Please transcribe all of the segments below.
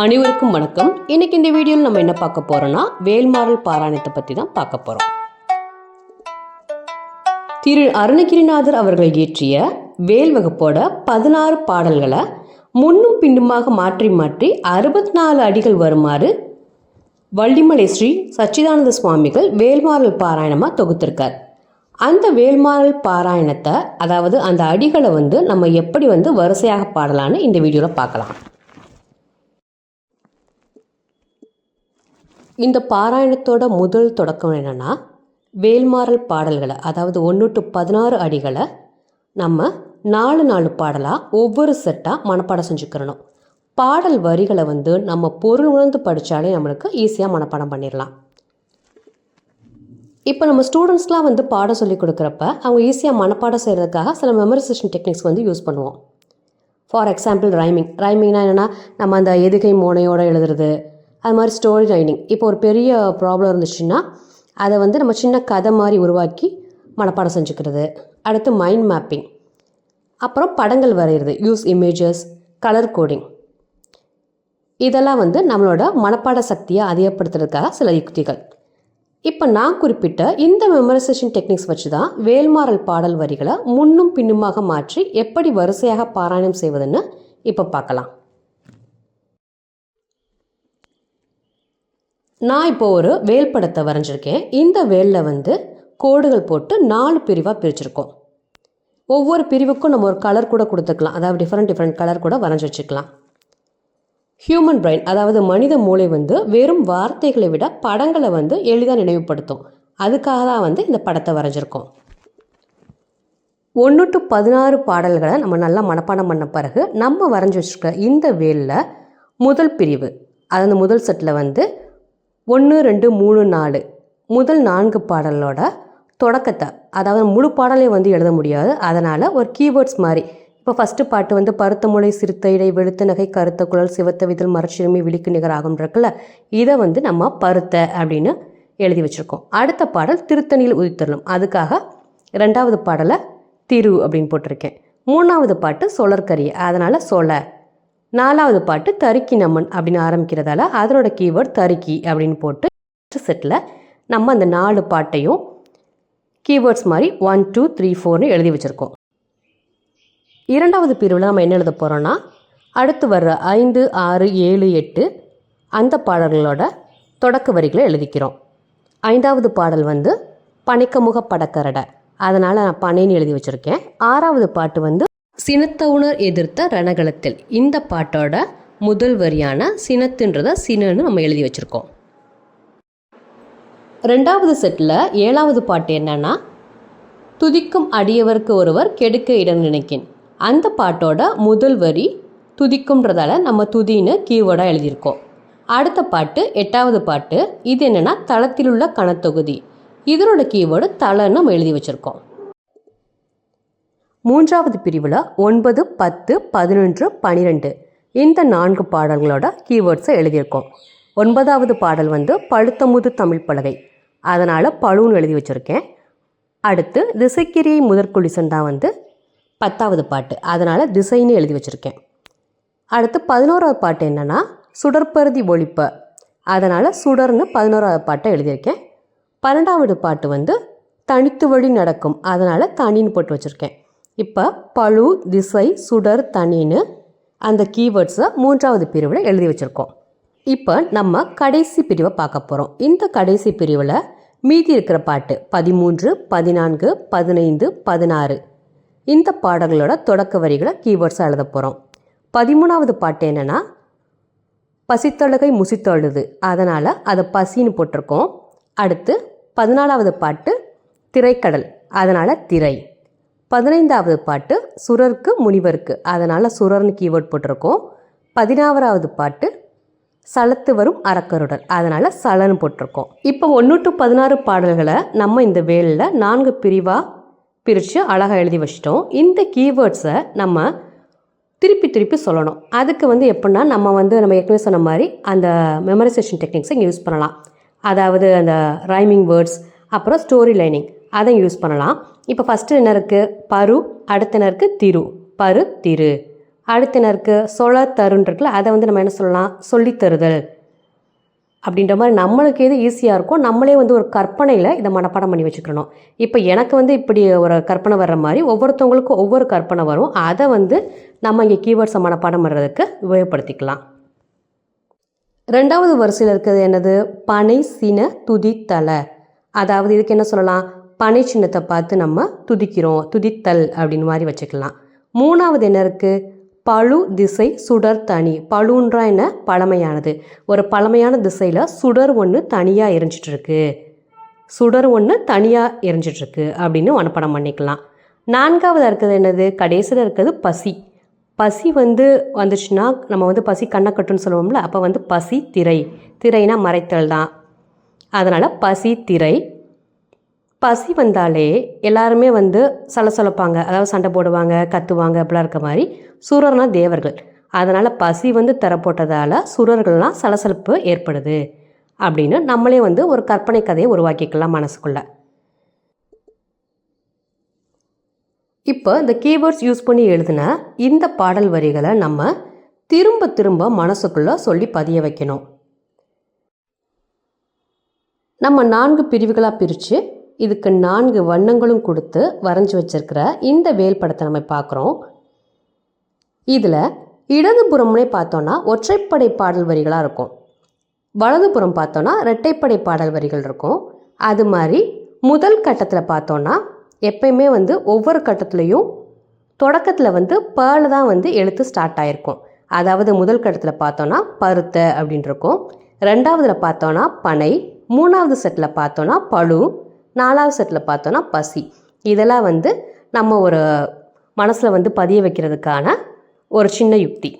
அனைவருக்கும் வணக்கம். இன்னைக்கு இந்த வீடியோவில் நம்ம என்ன பார்க்க போறோம்னா வேல்மாறல் பாராயணத்தை பற்றி தான் பார்க்க போறோம். திரு அருணகிரிநாதர் அவர்கள் இயற்றிய வேல் வகுப்போட பதினாறு பாடல்களை முன்னும் பின்னுமாக மாற்றி மாற்றி அறுபத்தி நாலு அடிகள் வருமாறு வள்ளிமலை ஸ்ரீ சச்சிதானந்த சுவாமிகள் வேல்மாறல் பாராயணமாக தொகுத்திருக்கார். அந்த வேல்மாறல் பாராயணத்தை அதாவது அந்த அடிகளை வந்து நம்ம எப்படி வந்து வரிசையாக பாடலான்னு இந்த வீடியோவில் பார்க்கலாம். இந்த பாராயணத்தோட முதல் தொடக்கம் என்னென்னா வேல்மாறல் பாடல்களை அதாவது ஒன்று டு பதினாறு அடிகளை நம்ம நாலு நாலு பாடலாக ஒவ்வொரு செட்டாக மனப்பாடம் செஞ்சுக்கிறணும். பாடல் வரிகளை வந்து நம்ம பொருள் உணர்ந்து படித்தாலே நம்மளுக்கு ஈஸியாக மனப்பாடம் பண்ணிடலாம் இப்போ நம்ம ஸ்டூடெண்ட்ஸ்லாம் வந்து பாடம் சொல்லி கொடுக்குறப்ப அவங்க ஈஸியாக மனப்பாடம் செய்கிறதுக்காக சில மெமரைசேஷன் டெக்னிக்ஸ் வந்து யூஸ் பண்ணுவோம். ஃபார் எக்ஸாம்பிள் ரைமிங் ரைமிங்னா என்னென்னா நம்ம அந்த எதுகை மோனையோடு எழுதுறது அது மாதிரி ஸ்டோரி ரைட்டிங் இப்போ ஒரு பெரிய ப்ராப்ளம் இருந்துச்சுன்னா அதை வந்து நம்ம சின்ன கதை மாதிரி உருவாக்கி மனப்பாடம் செஞ்சுக்கிறது. அடுத்து மைண்ட் மேப்பிங் அப்புறம் படங்கள் வரைகிறது யூஸ் இமேஜஸ் கலர் கோடிங் இதெல்லாம் வந்து நம்மளோட மனப்பாட சக்தியை அதிகப்படுத்துறதுக்காக சில யுக்திகள். இப்போ நான் குறிப்பிட்ட இந்த மெமரைசேஷன் டெக்னிக்ஸ் வச்சு தான் வேல்மாறல் பாடல் வரிகளை முன்னும் பின்னுமாக மாற்றி எப்படி வரிசையாக பாராயணம் செய்வதுன்னு இப்போ பார்க்கலாம். நான் இப்போ ஒரு வேல் படத்தை வரைஞ்சிருக்கேன். இந்த வேலில் வந்து கோடுகள் போட்டு நாலு பிரிவாக பிரிச்சிருக்கோம். ஒவ்வொரு பிரிவுக்கும் நம்ம ஒரு கலர் கூட கொடுத்துக்கலாம். அதாவது டிஃப்ரெண்ட் டிஃப்ரெண்ட் கலர் கூட வரைஞ்சி வச்சுக்கலாம். ஹியூமன் பிரைன் அதாவது மனித மூளை வந்து வெறும் வார்த்தைகளை விட படங்களை வந்து எளிதாக நினைவுபடுத்தும். அதுக்காக தான் வந்து இந்த படத்தை வரைஞ்சிருக்கோம். ஒன்று டு பதினாறு பாடல்களை நம்ம நல்லா மனப்பாடம் பண்ண பிறகு நம்ம வரைஞ்சி வச்சுருக்க இந்த வேலில் முதல் பிரிவு அதாவது முதல் செட்டில் வந்து ஒன்று ரெண்டு மூணு நாலு. முதல் நான்கு பாடலோட தொடக்கத்தை அதாவது முழு பாடலையும் வந்து எழுத முடியாது. அதனால் ஒரு கீவேர்ட்ஸ் மாதிரி. இப்போ ஃபஸ்ட்டு பாட்டு வந்து பருத்த முளை சிறுத்த இடை வெளுத்த நகை கருத்த குழல் சிவத்த விதல் மரச்சிறுமி விழிக்கு நிகராகும் இருக்குல்ல? இதை வந்து நம்ம பருத்த அப்படின்னு எழுதி வச்சுருக்கோம். அடுத்த பாடல் திருத்தணியில் உதித்தரலும் அதுக்காக ரெண்டாவது பாடலை திரு அப்படின்னு போட்டிருக்கேன். மூணாவது பாட்டு சொலர்கரிய அதனால் சொல. நாலாவது பாட்டு தருக்கி நம்மன் அப்படின்னு ஆரம்பிக்கிறதால அதனோட கீவேர்ட் தருக்கி அப்படின்னு போட்டு செட்டில் நம்ம அந்த நாலு பாட்டையும் கீவேர்ட்ஸ் மாதிரி ஒன் டூ த்ரீ ஃபோர்னு எழுதி வச்சுருக்கோம். இரண்டாவது பிரிவில் நம்ம என்ன எழுத போகிறோன்னா அடுத்து வர்ற ஐந்து ஆறு ஏழு எட்டு அந்த பாடல்களோட தொடக்க வரிகளை எழுதிக்கிறோம். ஐந்தாவது பாடல் வந்து பனைக்கமுக படக்கரடை. அதனால் நான் பனைன்னு எழுதி வச்சுருக்கேன். ஆறாவது பாட்டு வந்து சினத்தவுணர் எதிர்த்த ரணகளத்தில். இந்த பாட்டோட முதல் வரியான சினத்துன்றத சினன்னு நம்ம எழுதி வச்சுருக்கோம். ரெண்டாவது செட்டில் ஏழாவது பாட்டு என்னன்னா துதிக்கும் அடியவருக்கு ஒருவர் கெடுக்க இடம் நினைக்கின். அந்த பாட்டோட முதல் வரி துதிக்கும்ன்றதால நம்ம துதின்னு கீவேர்டாக எழுதியிருக்கோம். அடுத்த பாட்டு எட்டாவது பாட்டு இது என்னென்னா தளத்திலுள்ள கணத்தொகுதி இதனோட கீவேர்டு தளன்னு நம்ம எழுதி வச்சுருக்கோம். மூன்றாவது பிரிவில் ஒன்பது பத்து பதினொன்று பனிரெண்டு. இந்த நான்கு பாடல்களோட கீவேர்ட்ஸை எழுதியிருக்கோம். ஒன்பதாவது பாடல் வந்து பழுத்தமுது தமிழ் பலகை. அதனால் பழுன்னு எழுதி வச்சுருக்கேன். அடுத்து திசைக்கிரியை முதற்குளிசன் தான் வந்து பத்தாவது பாட்டு. அதனால் திசைன்னு எழுதி வச்சுருக்கேன். அடுத்து பதினோராவது பாட்டு என்னென்னா சுடற்பருதி ஒழிப்ப. அதனால் சுடர்னு பதினோராவது பாட்டை எழுதியிருக்கேன். பன்னெண்டாவது பாட்டு வந்து தனித்து வழி நடக்கும். அதனால் தனின்னு போட்டு வச்சுருக்கேன். இப்போ பழு திசை சுடர் தனின்னு அந்த கீவேர்ட்ஸை மூன்றாவது பிரிவில் எழுதி வச்சுருக்கோம். இப்போ நம்ம கடைசி பிரிவை பார்க்க போகிறோம் இந்த கடைசி பிரிவில் மீதி இருக்கிற பாட்டு பதிமூன்று பதினான்கு பதினைந்து பதினாறு இந்த பாடல்களோட தொடக்க வரிகளை கீவேர்ட்ஸாக எழுத போகிறோம் பதிமூணாவது பாட்டு என்னென்னா பசித்தொழுகை முசித்தொழுது. அதனால் அதை பசின்னு போட்டிருக்கோம். அடுத்து பதினாலாவது பாட்டு திரைக்கடல். அதனால் திரை. பதினைந்தாவது பாட்டு சுரருக்கு முனிவருக்கு. அதனால் சுரர்னு கீவேர்ட் போட்டிருக்கோம். பதினாறாவது பாட்டு சலத்து வரும் அறக்கருடல் அதனால் சலன்னு போட்டிருக்கோம். இப்போ ஒன்று டு பதினாறு பாடல்களை நம்ம இந்த வேலில் நான்கு பிரிவாக பிரித்து அழகாக எழுதி வச்சிட்டோம். இந்த கீவேர்ட்ஸை நம்ம திருப்பி திருப்பி சொல்லணும். அதுக்கு வந்து எப்படின்னா நம்ம வந்து நம்ம ஏற்கனவே சொன்ன மாதிரி அந்த மெமரைசேஷன் டெக்னிக்ஸை இங்கே யூஸ் பண்ணலாம். அதாவது அந்த ரைமிங் வேர்ட்ஸ் அப்புறம் ஸ்டோரி லைனிங் அதை யூஸ் பண்ணலாம். இப்போ ஃபஸ்ட்டு என்ன இருக்குது பரு அடுத்த திரு. பரு திரு. அடுத்து சொல தருன்னு இருக்குல்ல அதை வந்து நம்ம என்ன சொல்லலாம்? சொல்லித்தருதல். அப்படின்ற மாதிரி நம்மளுக்கு எது ஈஸியாக இருக்கோ நம்மளே வந்து ஒரு கற்பனையில் இதை மனப்பாடம் பண்ணி வச்சுக்கணும். இப்போ எனக்கு வந்து இப்படி ஒரு கற்பனை வர்ற மாதிரி ஒவ்வொருத்தவங்களுக்கும் ஒவ்வொரு கற்பனை வரும். அதை வந்து நம்ம இங்கே கீவேர்ட்ஸை மனப்பாடம் பண்ணுறதுக்கு உபயோகப்படுத்திக்கலாம். ரெண்டாவது வரிசையில் இருக்கிறது என்னது? பனை சின தலை. அதாவது இதுக்கு என்ன சொல்லலாம்? பனை சின்னத்தை பார்த்து நம்ம துதிக்கிறோம் துதித்தல் அப்படின்னு மாதிரி வச்சுக்கலாம். மூணாவது என்ன இருக்குது பழு திசை சுடர் தனி. பழுன்றா என்ன? பழமையானது. ஒரு பழமையான திசையில் சுடர் ஒன்று தனியாக எரிஞ்சிட்ருக்கு. சுடர் ஒன்று தனியாக எரிஞ்சிட்ருக்கு அப்படின்னு மனப்படம் பண்ணிக்கலாம். நான்காவது இருக்கிறது என்னது? கடைசியில் இருக்கிறது பசி. பசி வந்து வந்துச்சுன்னா நம்ம வந்து பசி கண்ணக்கட்டுன்னு சொல்லுவோம்ல அப்போ வந்து பசி திரை. திரைனா மறைத்தல் தான். அதனால் பசி திரை பசி வந்தாலே எல்லாருமே வந்து சலசலப்பாங்க. அதாவது சண்டை போடுவாங்க கத்துவாங்க அப்படிலாம் இருக்க மாதிரி சுரர்னா தேவர்கள். அதனால் பசி வந்து தரப்போட்டதால் சுரர்கள்லாம் சலசலப்பு ஏற்படுது அப்படின்னு நம்மளே வந்து ஒரு கற்பனை கதையை உருவாக்கிக்கலாம் மனசுக்குள்ள. இப்போ இந்த கீவேர்ட்ஸ் யூஸ் பண்ணி எழுதின இந்த பாடல் வரிகளை நம்ம திரும்ப திரும்ப மனசுக்குள்ளே சொல்லி பதிய வைக்கணும். நம்ம நான்கு பிரிவுகளாக பிரித்து இதுக்கு நான்கு வண்ணங்களும் கொடுத்து வரைஞ்சி வச்சிருக்கிற இந்த வேல் படத்தை நம்ம பார்க்குறோம். இதில் இடதுபுறம்னே பார்த்தோன்னா ஒற்றைப்படை பாடல் வரிகளாக இருக்கும். வலதுபுறம் பார்த்தோன்னா இரட்டைப்படை பாடல் வரிகள் இருக்கும். அது மாதிரி முதல் கட்டத்தில் பார்த்தோன்னா எப்பயுமே வந்து ஒவ்வொரு கட்டத்துலேயும் தொடக்கத்தில் வந்து பேர்ல தான் வந்து எழுத்து ஸ்டார்ட் ஆகிருக்கும் அதாவது முதல் கட்டத்தில் பார்த்தோன்னா பருத்த அப்படின்னு இருக்கும். ரெண்டாவதில் பார்த்தோன்னா பனை. மூணாவது செட்டில் பார்த்தோன்னா பழு. நாலாவது செட்டில் பார்த்தோன்னா பசி. இதெல்லாம் வந்து நம்ம ஒரு மனசில் வந்து பதிய வைக்கிறதுக்கான ஒரு சின்ன யுக்தி.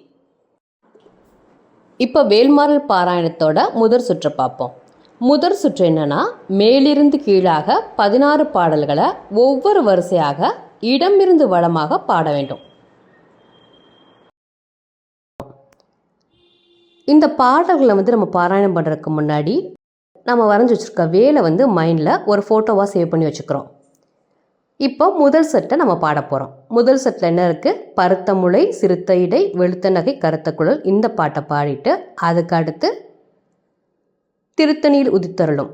இப்போ வேல்மாரல் பாராயணத்தோட முதற் சுற்றை பார்ப்போம். முதற் சுற்று என்னென்னா மேலிருந்து கீழாக பதினாறு பாடல்களை ஒவ்வொரு வரிசையாக இடமிருந்து வளமாக பாட வேண்டும். இந்த பாடல்களை வந்து நம்ம பாராயணம் பண்ணுறதுக்கு முன்னாடி நம்ம வரைஞ்சி வச்சுருக்க வேலை வந்து மைண்டில் ஒரு ஃபோட்டோவாக சேவ் பண்ணி வச்சுக்கிறோம். இப்போ முதல் செட்டை நம்ம பாட போகிறோம் முதல் செட்டில் என்ன இருக்குது பருத்த முளை சிறுத்த இடை வெளுத்த நகை கருத்த குழல் இந்த பாட்டை பாடிட்டு அதுக்கு அடுத்து திருத்தணியில் உதித்தருளும்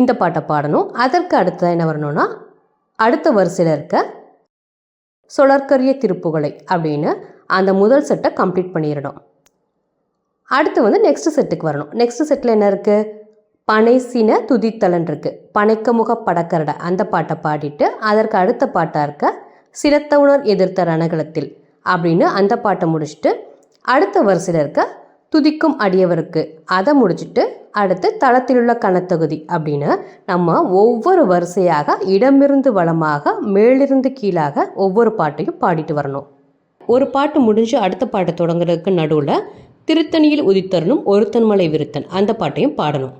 இந்த பாட்டை பாடணும். அதற்கு அடுத்ததாக என்ன வரணும்னா அடுத்த வரிசையில் இருக்க சுழற்கரிய திருப்புகளை அப்படின்னு அந்த முதல் செட்டை கம்ப்ளீட் பண்ணிடணும். அடுத்து வந்து நெக்ஸ்ட் செட்டுக்கு வரணும். நெக்ஸ்ட் செட்டில் என்ன இருக்குது பனை சின துதித்தலன் இருக்கு. பனைக்க முக படக்கரடை அந்த பாட்டை பாடிட்டு அதற்கு அடுத்த பாட்டாக இருக்க சிரத்தவுணர் எதிர்த்த ரணகலத்தில் அப்படின்னு அந்த பாட்டை முடிச்சுட்டு அடுத்த வரிசையில் இருக்க துதிக்கும் அடியவருக்கு அதை முடிச்சுட்டு அடுத்து தளத்திலுள்ள கணத்தொகுதி அப்படின்னு நம்ம ஒவ்வொரு வரிசையாக இடமிருந்து வளமாக மேலிருந்து கீழாக ஒவ்வொரு பாட்டையும் பாடிட்டு வரணும். ஒரு பாட்டு முடிஞ்சு அடுத்த பாட்டை தொடங்குறதுக்கு நடுவில் திருத்தணியில் உதித்தரணும் ஒருத்தன்மலை விருத்தன் அந்த பாட்டையும் பாடணும்.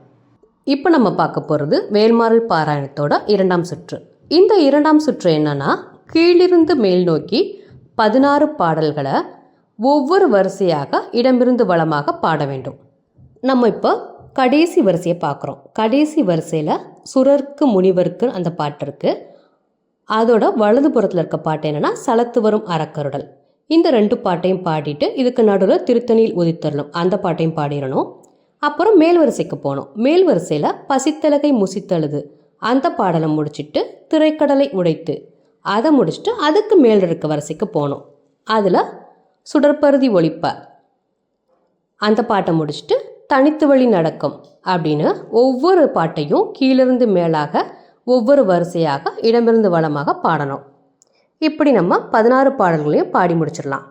இப்போ நம்ம பார்க்க போகிறது வேல்மாறல் பாராயணத்தோட இரண்டாம் சுற்று. இந்த இரண்டாம் சுற்று என்னன்னா கீழிருந்து மேல் நோக்கி பதினாறு பாடல்களை ஒவ்வொரு வரிசையாக இடமிருந்து வளமாக பாட வேண்டும். நம்ம இப்போ கடைசி வரிசையை பார்க்குறோம். கடைசி வரிசையில் சுரர்க்கு முனிவருக்கு அந்த பாட்டு இருக்குது அதோட வலதுபுறத்தில் இருக்க பாட்டு என்னென்னா சலத்து வரும் அறக்கருடல் இந்த ரெண்டு பாட்டையும் பாடிட்டு இதுக்கு நடுவில் திருத்தணியில் உதித்தரணும். அந்த பாட்டையும் பாடிடணும். அப்புறம் மேல் வரிசைக்கு போனோம். மேல் வரிசையில் பசித்தலகை முசித்தழுது. அந்த பாடலை முடிச்சிட்டு திரைக்கடலை உடைத்து அதை முடிச்சுட்டு அதுக்கு மேல் இருக்க வரிசைக்கு போனோம். அதில் சுடற்பருதி ஒழிப்ப. அந்த பாட்டை முடிச்சுட்டு தனித்து வழி நடக்கும் அப்படின்னு ஒவ்வொரு பாட்டையும் கீழிருந்து மேலாக ஒவ்வொரு வரிசையாக இடமிருந்து வளமாக பாடணும். இப்படி நம்ம பதினாறு பாடல்களையும் பாடி முடிச்சிடலாம்.